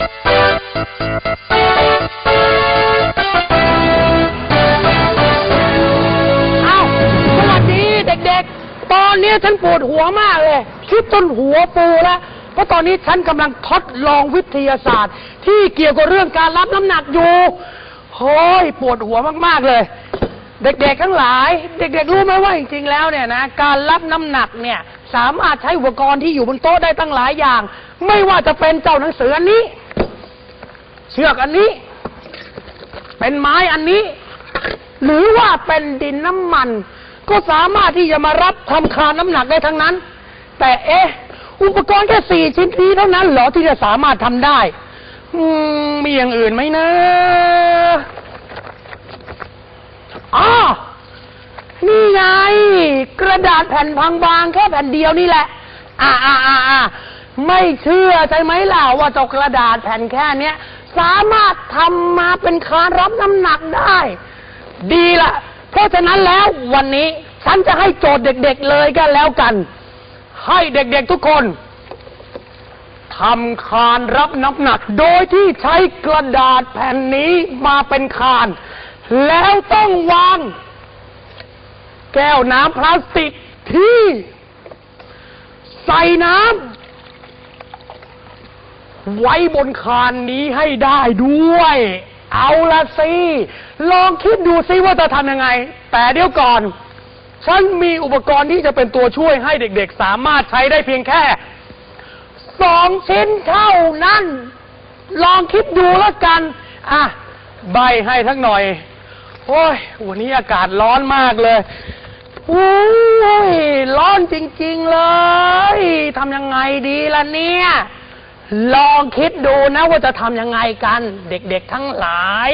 อ้าสวัสดีเด็กๆ ตอนนี้ฉันปวดหัวมากเลยคิดจนหัวปูแล้วเพราะตอนนี้ฉันกำลังทดลองวิทยาศาสตร์ ที่เกี่ยวกับเรื่องการรับน้ำหนักอยู่โอ้ยปวดหัวมากๆเลย เด็กๆทั้งหลาย เด็กๆรู้ไหมว่าจริงๆแล้วเนี่ยนะการรับน้ำหนักเนี่ยสามารถใช้อุปกรณ์ที่อยู่บนโต๊ะได้ตั้งหลายอย่าง ไม่ว่าจะเป็นเจ้าหนังสืออันนี้ เชือกอันนี้ เป็นไม้อันนี้ หรือว่าเป็นดินน้ำมัน ก็สามารถที่จะมารับทำคานน้ำหนักได้ทั้งนั้น แต่เอ๊ะอุปกรณ์แค่สี่ชิ้นนี้เท่านั้นเหรอที่จะสามารถทำได้มมีอย่างอื่นไหมนะอ๋อนี่ไง กระดาษแผ่นบางๆแค่แผ่นเดียวนี่แหละ อ่าอ่าอ่าอ่าไม่เชื่อใช่ไหมล่ะว่าเจ้ากระดาษแผ่นแค่เนี้ย สามารถทำมาเป็นคานรับน้ำหนักได้ ดีละเพราะฉะนั้นแล้ววันนี้ฉันจะให้โจทย์เด็กๆเลยกันแล้วกัน ให้เด็กๆทุกคนทำคานรับน้ำหนัก โดยที่ใช้กระดาษแผ่นนี้มาเป็นคาน แล้วต้องวาง แก้วน้ำพลาสติกที่ ใส่น้ำ ไว้บนคานนี้ให้ได้ด้วย เอาละสิ ลองคิดดูซิว่าจะทำยังไง แต่เดี๋ยวก่อน ฉันมีอุปกรณ์ที่จะเป็นตัวช่วยให้เด็กๆ สามารถใช้ได้เพียงแค่สองชิ้นเท่านั้น ลองคิดดูแล้วกัน อะ ใบให้ทั้งหน่อย โอ้ย วันนี้อากาศร้อนมากเลยโอ้ย ร้อนจริง ๆ เลย ทำยังไงดีล่ะเนี่ย ลองคิดดูนะว่าจะทำยังไงกัน เด็กๆทั้งหลาย